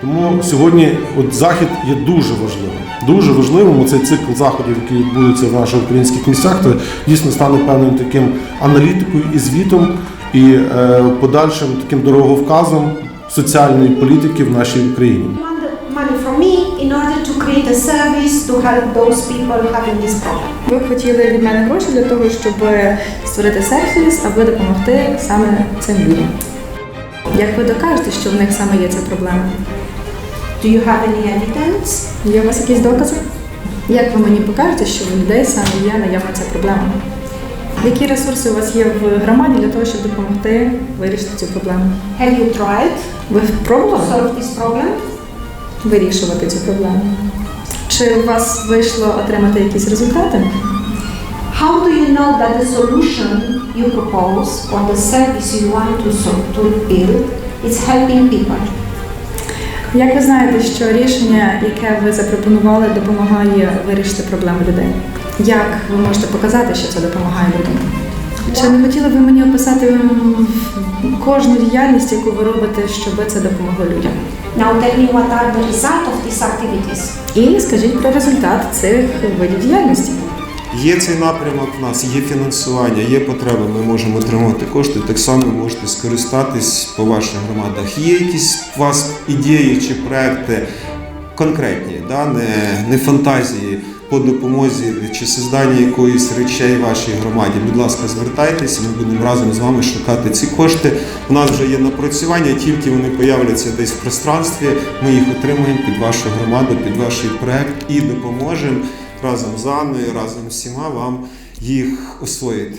Тому сьогодні от захід є дуже важливим. Дуже важливим цей цикл заходів, який відбудеться в наших українських місцях, то дійсно стане певним таким аналітикою і звітом, і е, подальшим таким дороговказом соціальної політики в нашій Україні create a service to help those people having this problem. Ви б хотіли від мене гроші для того, щоб створити сервіс, аби допомогти саме цим людям. Як ви докажете, що в них саме є ця проблема? Do you have any evidence? Є у вас якісь докази? Як ви мені покажете, що в людей саме є наявна ця проблема? Які ресурси у вас є в громаді для того, щоб допомогти вирішити цю проблему? Have you tried Ви пробували solve this problem? вирішувати цю проблему? Чи у вас вийшло отримати якісь результати? How do you know that the solution you propose or the service you want to, to build is helping people? Як ви знаєте, що рішення, яке ви запропонували, допомагає вирішити проблеми людей? Як ви можете показати, що це допомагає людям? Чи не хотіли б ви мені описати кожну діяльність, яку ви робите, щоб це допомогло людям? Now tell me what are the result of these activities. І скажіть про результат цих видів діяльності. Є цей напрямок в нас, є фінансування, є потреби, ми можемо отримати кошти. Так само можете скористатись по ваших громадах. Є якісь у вас ідеї чи проекти конкретні, да? не, не фантазії по допомозі чи созданні якоїсь речей вашій громаді. Будь ласка, звертайтеся, ми будемо разом з вами шукати ці кошти. У нас вже є напрацювання, тільки вони появляться десь в пространстві. Ми їх отримаємо під вашу громаду, під ваш проект і допоможемо разом з Анною, разом з всіма вам їх освоїти.